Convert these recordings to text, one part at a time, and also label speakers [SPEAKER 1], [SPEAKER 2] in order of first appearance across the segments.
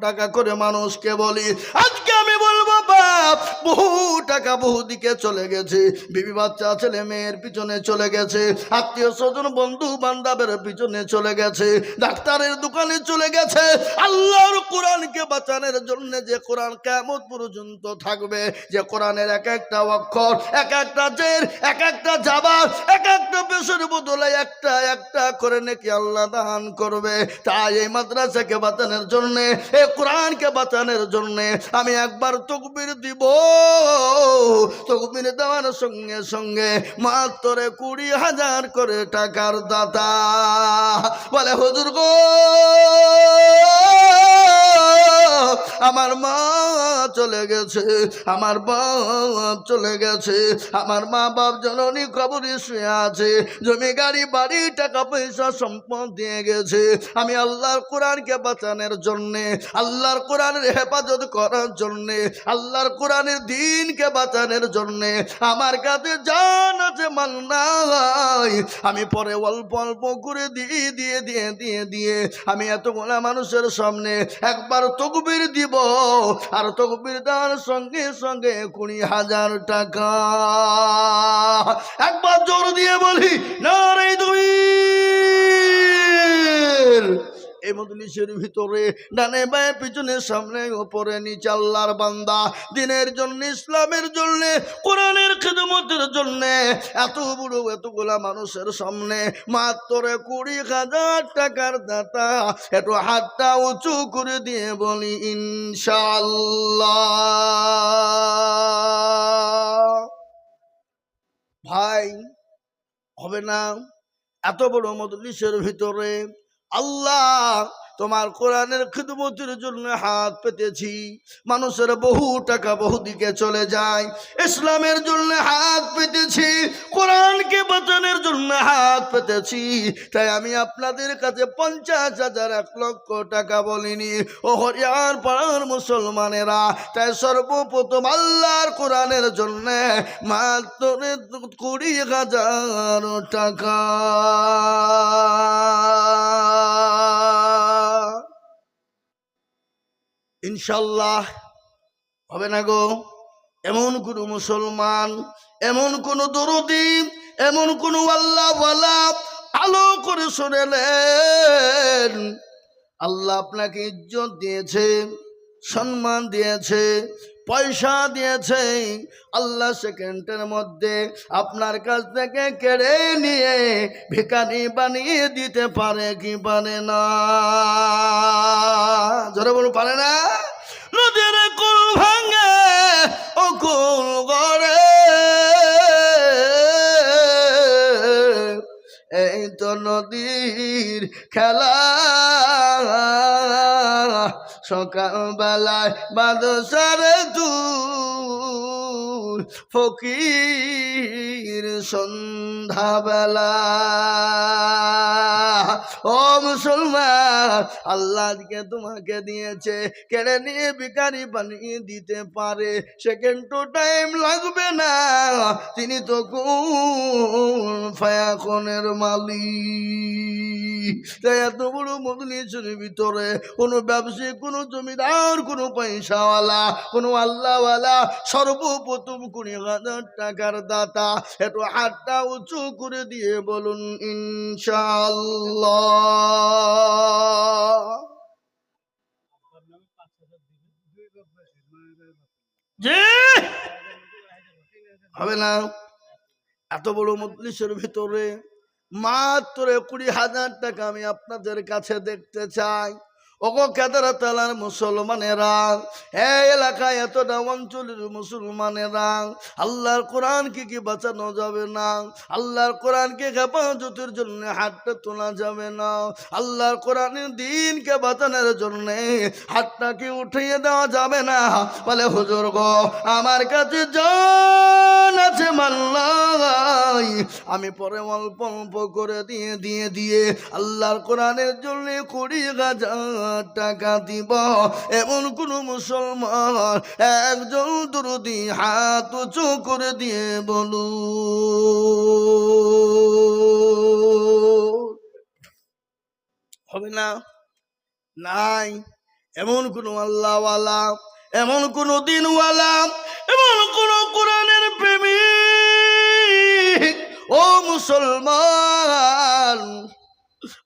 [SPEAKER 1] টাকা করে মানুষকে বলি আজকে বহু টাকা বহু দিকে চলে গেছে। বিবি বাচ্চা, ছেলে মেয়ের পিছনে চলে গেছে। আত্মীয় স্বজন, বন্ধু বান্ধবের পিছনে চলে গেছে। ডাক্তারের দোকানে চলে গেছে। আল্লাহর কোরআনকে বাঁচানোর জন্য যে কোরআন কেমন পর্যন্ত থাকবে, যে কোরআনের এক একটা অক্ষর, এক একটা জের, এক একটা জাবার, এক একটা পেশের বদলে একটা একটা করে নাকি আল্লাহ দান করবে। তাই এই মাদ্রাসাকে বাঁচানোর জন্য, এই কোরআনকে বাঁচানোর জন্যে আমি একবার তকবির দিব। তকবির দেওয়ার সঙ্গে সঙ্গে মাত্র কুড়ি হাজার করে টাকার দাতা। বলে হজুর গো আমার মা চলে গেছে, আমার বাপ চলে গেছে, আমার মা বাপ জননী কবরে শুয়ে আছে জমি গাড়ি বাড়ি, টাকা পয়সা, সম্পদ দিয়ে গেছে। আমি আল্লাহর কোরআনকে বাঁচানোর জন্যে, আল্লাহর কোরআনের হেফাজত করার জন্যে, আল্লাহর কোরআনের দিনকে বাঁচানোর জন্যে। আমার কাছে জান আছে, মাল নাই। আমি পরে অল্প অল্প করে দিয়ে দিয়ে দিয়ে দিয়ে দিয়ে, আমি এতগুলা মানুষের সামনে একবার তকবির দিব। আর তকবির দেওয়ার সঙ্গে সঙ্গে কুড়ি হাজার টাকা। একবার জোর দিয়ে বলি না রে তুমি এই মজলিসের ভিতরে ডানে বায়ে, পিছনে সামনে, ওপরে নিচে আল্লাহর বান্দা। দিনের জন্য, ইসলামের জন্য, কোরআনের খেদমতের জন্য। এত বড়, এতগুলা মানুষের সামনে মাত্র কুড়ি হাজার টাকার দাতা। একটু হাতটা উঁচু করে দিয়ে বলি ইনশাল্লাহ ভাই, হবে না? এত বড় মজলিসের ভিতরে আল্লাহ, তোমার কোরআনের খিদমতির জন্য হাত পেতেছি। মানুষের বহু টাকা বহু দিকে চলে যায়। ইসলামের জন্য হাত পেতেছি। কোরআনকে বাঁচানোর জন্য হাত পেতেছি। তাই আমি আপনাদের কাছে পঞ্চাশ হাজার, এক লক্ষ টাকা বলিনি। ও হরিয়ার পাড়ার মুসলমানেরা, তাই সর্বপ্রথম আল্লাহর কোরআনের জন্য মাত্র কুড়ি হাজার টাকা। ইনশাল্লাহ। হবে না গো? এমন কোন মুসলমান, এমন কোন দরদি, এমন কোন আল্লাহ আলো করে শোনেলেন। আল্লাহ আপনাকে ইজ্জত দিয়েছে, সম্মান দিয়েছে পয়সা দিয়েছে। আল্লাহ সেকেন্ডের মধ্যে আপনার কাছ থেকে কেড়ে নিয়ে ভিকারি বানিয়ে দিতে পারে কি পারে না? জোরে বলুন, পারে না? নদীর কুল ভাঙে, ও কুল গড়ে এই তো নদীর খেলা। সকালবেলায় বাদশারে দূর ফকির সন্ধ্যাবেলা। ও মুসলমান, আল্লাহ আজকে তোমাকে দিয়েছে, কেড়ে নিয়ে ভিকারি বানিয়ে দিতে পারে, সেকেন্ড টু টাইম লাগবে না। তিনি তো কোন ফায়াকনের মালিক। তাই এত বড় মদলিসের ভিতরে কোনো ব্যবসায়ী, কোনো জমিদার, কোনো পয়সাওয়ালা, কোনো আল্লাহওয়ালা সর্বপ্রথম কুড়ি হাজার টাকার দাতা একটু হাতটা উঁচু করে দিয়ে বলুন ইনশাল্লাহ জি! হবে না? এত বড় মজলিসের ভিতরে মাত্র কুড়ি হাজার টাকা আমি আপনাদের কাছে দেখতে চাই। ওগো কেদারা তালার মুসলমানেরা এই এলাকায় এতটা অঞ্চলের মুসলমানেরা, আল্লাহর কোরআনকে কি বাঁচানো যাবে না? আল্লাহর কোরআনকে হেফাজতের জন্য হাতটা তোলা যাবে না। আল্লাহর কোরআনের দিনকে বাঁচানোর জন্য হাতটা কি উঠিয়ে দেওয়া যাবে না? বলে, হুজুর গো, আমার কাছে জান আছে মাল্লাই। আমি পরে অল্প অল্প করে দিয়ে দিয়ে দিয়ে আল্লাহর কোরআনের জন্য কুড়ি হাজার টাকা দিব। এমন কোন মুসলমান একজন দুরুদি হাত উঁচু করে দিয়ে বলু হবে না? নাই। এমন কোন আল্লাহওয়ালা, এমন কোন দিনওয়ালা, এমন কোন কোরআনের প্রেমী ও মুসলমান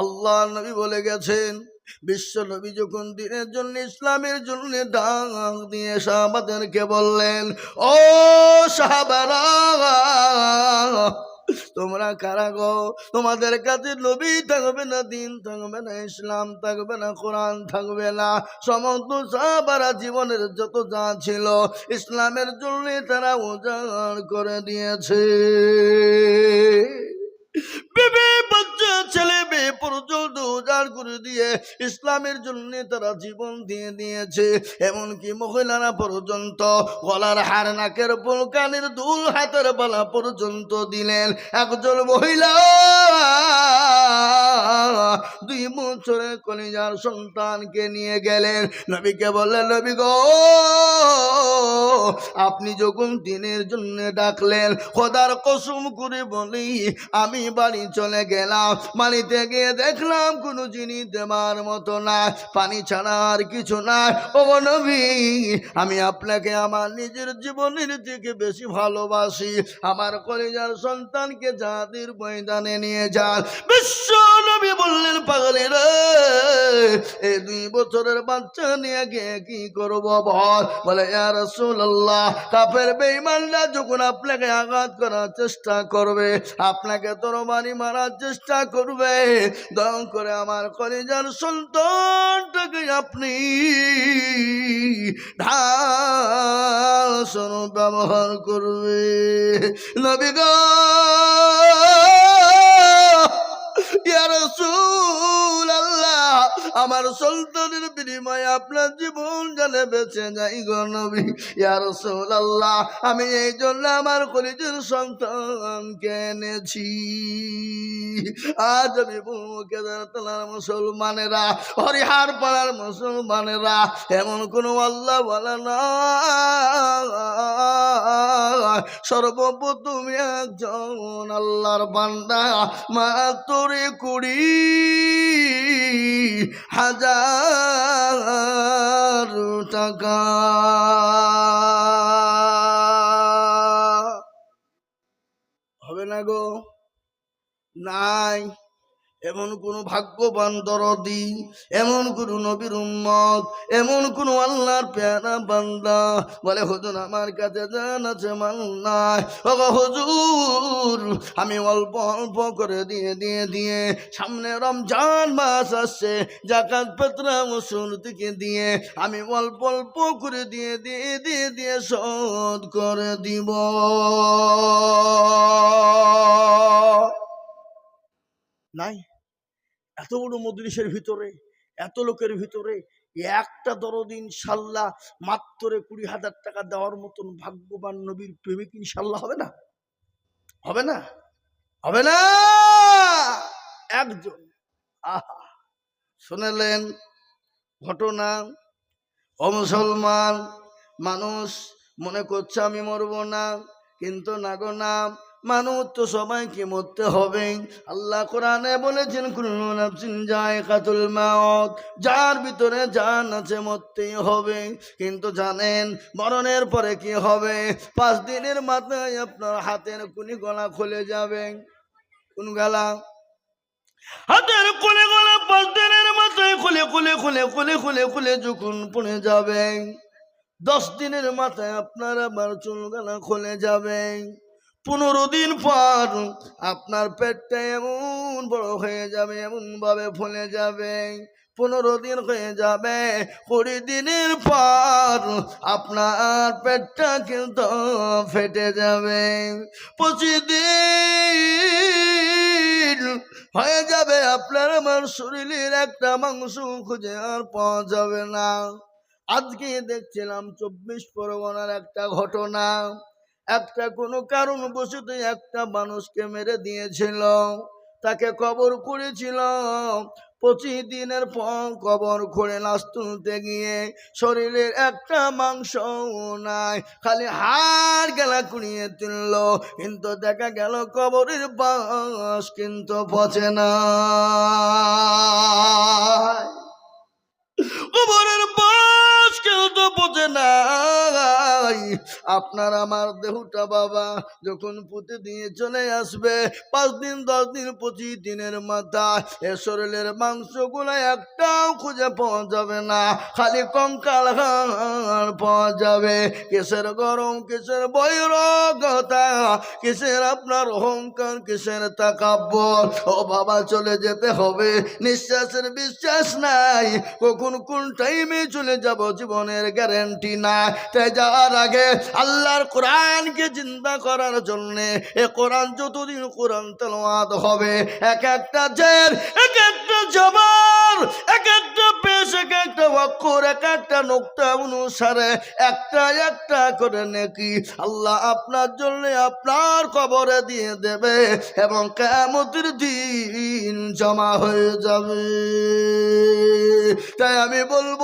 [SPEAKER 1] আল্লাহ নবী বলে গেছেন বিশ্ব নবী যখন দিনের জন্য ইসলামের জন্য ডাক দিয়ে সাহাবাদেরকে বললেন, ও সাহাবারা, তোমরা কারা গো? তোমাদের কাছে নবী থাকবে না, দিন থাকবে না, ইসলাম থাকবে না, কোরআন থাকবে না। সমস্ত সাহাবারা জীবনের যত যা ছিল, ইসলামের জন্য তারা উজাড় করে দিয়েছে। দিয়ে ইসলামের জন্য তারা জীবন দিয়ে দিয়েছে। এমনকি মহিলারা পর্যন্ত গলার হার নাকের ফুল কানের দুল হাতের বালা পর্যন্ত দিলেন। একজন মহিলা দুই বছরের কলিজার সন্তানকে নিয়ে গেলেন। নবীকে বললেন, নবী গো, আপনি যখন দিনের জন্য ডাকলেন, খোদার কসম করে বলি, আমি বাড়ি চলে গেলাম। বাড়িতে গিয়ে দেখলাম কোনো জিনিস দেবার মতো না, পানি ছাড়া আর কিছু না। ও নবী, আমি আপনাকে আমার নিজের জীবনের থেকে বেশি ভালোবাসি। আমার কলেজার সন্তানকে জাতির ময়দানে নিয়ে যান। বিশ্ব নবী বললেন পাগলের এই দুই বছরের বাচ্চা নিয়ে গিয়ে কি করব বল? বলে আর রাসূলুল্লাহ, কাফের বেঈমানরা যখন আপনাকে আঘাত করার চেষ্টা করবে, আপনাকে তরবারি মারার চেষ্টা করবে, দম করে আমার কলিজার সন্তানটাকে আপনি স্বরূপ ব্যবহার করবে। নবিগ আমার সন্তানের বিনিময়ে আপনার জীবন জানে বেঁচে যাই গো নবী, ইয়া রাসূলুল্লাহ, আমি এই জন্য আমার কলিজের সন্তানকে এনেছি। আজ আমি তালার মুসলমানেরা, হরিহার পাড়ার মুসলমানেরা, এমন কোনো আল্লাহ বলে না সর্বপ্রথম একজন আল্লাহর বান্দা, মাত্রে কুড়ি হাজার হবে না গো? নাই। এমন কোন ভাগ্যবান দরদি, এমন কোন নবীর উম্মত, এমন কোন আল্লাহর পেয়ারা বান্দা। বলে, হুজুর, আমার কাছে জান আছে গো হুজুর, আমি অল্প অল্প করে দিয়ে দিয়ে দিয়ে সামনে রমজান মাস আসছে, জাকাত পেতরা মুসুর থেকে দিয়ে আমি অল্প অল্প করে দিয়ে দিয়ে দিয়ে দিয়ে শোধ করে দিব। নাই? এত বড় মজলিসের ভিতরে, এত লোকের ভিতরে, একটা দরদিন সাল্লাহ মাত্র কুড়ি হাজার টাকা দেওয়ার মতন ভাগ্যবান নবীর প্রেমিক ইনশাল্লাহ হবে না? হবে না? হবে না? একজন। আহা! শুনেলেন ঘটনা? ও মুসলমান, মানুষ মনে করছে আমি মরবো না, কিন্তু না গো, না। মানুষ তো সবাইকে মরতে হবে। আল্লাহ কোরআনে বলেছেন, কুল্লু যার ভিতরে জান আছে মরতেই হবে। কিন্তু জানেন, মরণের পরে কি হবে? পাঁচ দিনের মাথায় আপনার হাতের কুনি গলা খুলে যাবে। কোন গলা? হাতের কোলে গলা পাঁচ দিনের মাথায় খুলে খুলে খুলে খুলে খুলে খুলে যখন পড়ে যাবে, দশ দিনের মাথায় আপনার আবার চুল গলা খুলে যাবে। পনেরো দিন পর আপনার পেটটা এমন বড় হয়ে যাবে, এমন ভাবে ফুলে যাবে। পনেরো দিন হয়ে যাবে, কুড়ি দিনের পর আপনার পেটটা কিন্তু ফেটে যাবে। পঁচিশ দিন হয়ে যাবে আপনার আমার শরীরের একটা মাংস খুঁজে আর পাওয়া যাবে না। আজকে দেখছিলাম চব্বিশ পরগনার একটা ঘটনা। একটা কোনো কারণ বসত একটা মানুষকে মেরে দিয়েছিল। তাকে কবর করেছিল। পঁচিশ দিনের পর কবর খুঁড়ে লাশ তুলতে গিয়ে শরীরের একটা মাংস নাই, খালি হাড় গেলা কুড়িয়ে তুলল। কিন্তু দেখা গেল কবরের বাস কিন্তু পচে না। আপনার আমার দেহটা বাবা যখন পুঁতে দিয়ে চলে আসবে, পাঁচ দিন, দশ দিন, পঁচিশ দিনের মাথায় এ শরীরের মাংসগুলো একটাও খুঁজে পাওয়া যাবে না, খালি কঙ্কাল পাওয়া যাবে। কিসের গরম, কিসের বৈরগতা কিসের আপনার অহংকার, কিসের তাকাব্বর ও বাবা, চলে যেতে হবে। নিঃশ্বাসের বিশ্বাস নাই। কখন কোন টাইমে চলে যাব, জীবনের গ্যারেন্টি না তাই যাওয়ার আগে আল্লাহর কোরআনকে চিন্তা করার জন্য এ কোরআন যতদিন কোরআন তেলাওয়াত হবে, এক একটা জের এক একটা জবান, এক একটা পেশ, এক একটা অক্ষর, এক একটা নোক্তা অনুসারে একটা একটা করে নাকি আল্লাহ আপনার জন্যে আপনার কবরে দিয়ে দেবে এবং কেমতির দিন জমা হয়ে যাবে। তাই আমি বলব,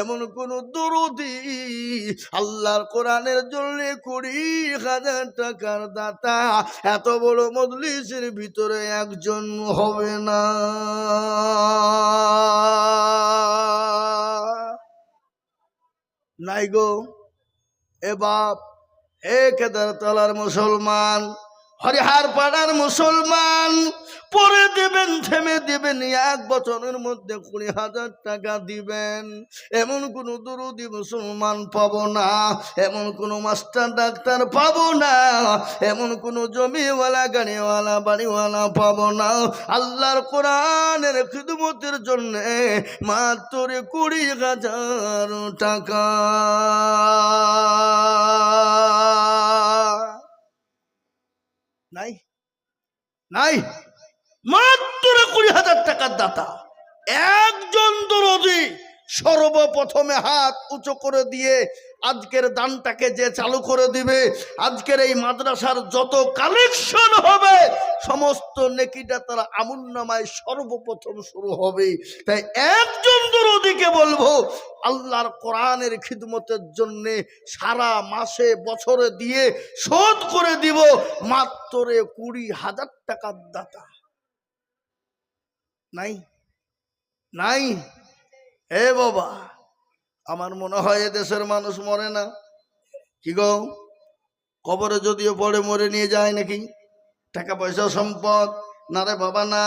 [SPEAKER 1] এমন কোন দরদি আল্লাহর কোরআনের জন্য কুড়ি হাজার টাকার দাতা। এত বড় মজলিসের ভিতরে একজন হবে না। নাই গো, এ বাপ, এ কেদার তলার মুসলমান। হরিহার পাড়ার মুসলমান, পরে দেবেন, থেমে দেবেন, এক বছরের মধ্যে কুড়ি হাজার টাকা দিবেন। এমন কোন দরুদি মুসলমান পাব না, এমন কোন মাস্টার ডাক্তার পাবো না, এমন কোন জমিওয়ালা, গাড়িওয়ালা, বাড়িওয়ালা পাব না। আল্লাহর কোরআনের খিদমতের জন্য মাত্র কুড়ি হাজার টাকা। নাই? নাই? মাত্র কুড়ি হাজার টাকার দাতা। একজন দরদি সর্বপ্রথমে হাত উঁচু করে দিয়ে আজকের দানটাকে যে চালু করে দিবে, আজকের এই মাদ্রাসার যত কালেকশন হবে সমস্ত নেকিটা তারা আমুন নামায় সর্বপ্রথম শুরু হবে। তাই একজন দরদিকে বলব, আল্লাহর কোরআনের খিদমতের জন্য সারা মাসে, বছরে দিয়ে শোধ করে দিব মাত্র কুড়ি হাজার টাকার দাতা। নাই নাই। এ বাবা, আমার মনে হয় দেশের মানুষ মরে না। কি গো? কবরে যদিও পড়ে মরে নিয়ে যায় নাকি? টাকা পয়সা সম্পদ। না রে বাবা, না।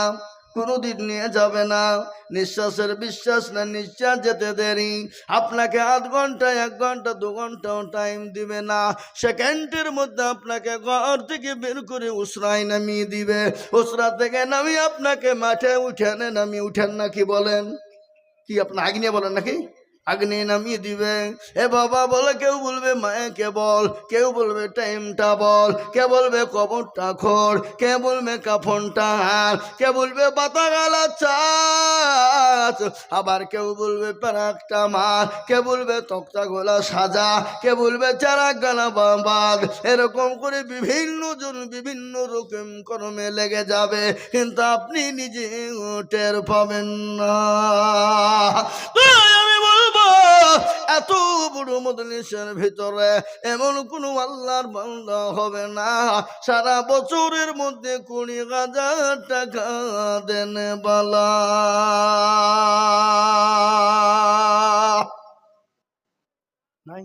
[SPEAKER 1] কোনোদিন নিয়ে যাবে না। নিঃশ্বাসের বিশ্বাস না, নিঃশ্বাস যেতে দেরি। আপনাকে আধ ঘণ্টা, এক ঘণ্টা, দু ঘন্টাও টাইম দিবে না। সেকেন্ডের মধ্যে আপনাকে ঘর থেকে বের করে উসরায় নামিয়ে দিবে। উসরা থেকে নামিয়ে আপনাকে মাঠে উঠেনে নামিয়ে উঠেন নাকি বলেন? কি আপনার আগ্নে বলেন নাকি? আগ্নে নামিয়ে দিবে। এ বাবা বলে, কেউ বলবে মায়াকে বল, কেউ বলবে টাইমটা বল, কে বলবে কবরটা খোর, কে বলবে কাফনটা হার, কে বলবে বাতা গালা চাচ আবার কেউ বলবে প্যারাকটা মার, কে বলবে তক্তা গোলা সাজা, কে বলবে চারা গালা বাবাদ। এরকম করে বিভিন্ন জন বিভিন্ন রকম কর্মে লেগে যাবে, কিন্তু আপনি নিজে টের পাবেন না। এত বড় মদলিসের ভিতরে এমন কোনো আল্লাহর বান্দা হবে না। সারা বছরের মধ্যে কুড়ি হাজার টাকা দেন বালা। নাই।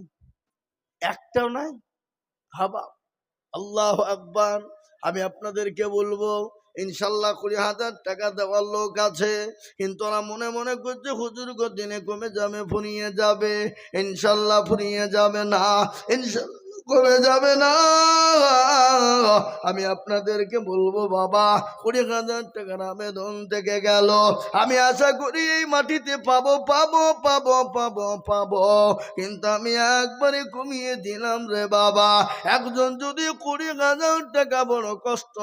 [SPEAKER 1] একটাও নাই। হাবা। আল্লাহ আকবার। আমি আপনাদেরকে বলব ইনশাল্লাহ কুড়ি হাজার টাকা দেওয়ার লোক আছে। কিন্তু ওরা মনে মনে করছে, হুজুর দিনে কমে যাবে ফুরিয়ে যাবে। ইনশাল্লাহ ফুরিয়ে যাবে না। ইনশাল্লাহ কমে যাবে না। আমি আপনাদেরকে বলব, বাবা, কুড়ি হাজার টাকার আবেদন থেকে গেল। আমি আশা করি এই মাটিতে পাবো পাবো পাবো পাবো পাবো। কিন্তু আমি একবারে কমিয়ে দিলাম রে বাবা। একজন যদি কুড়ি হাজার টাকা বড় কষ্ট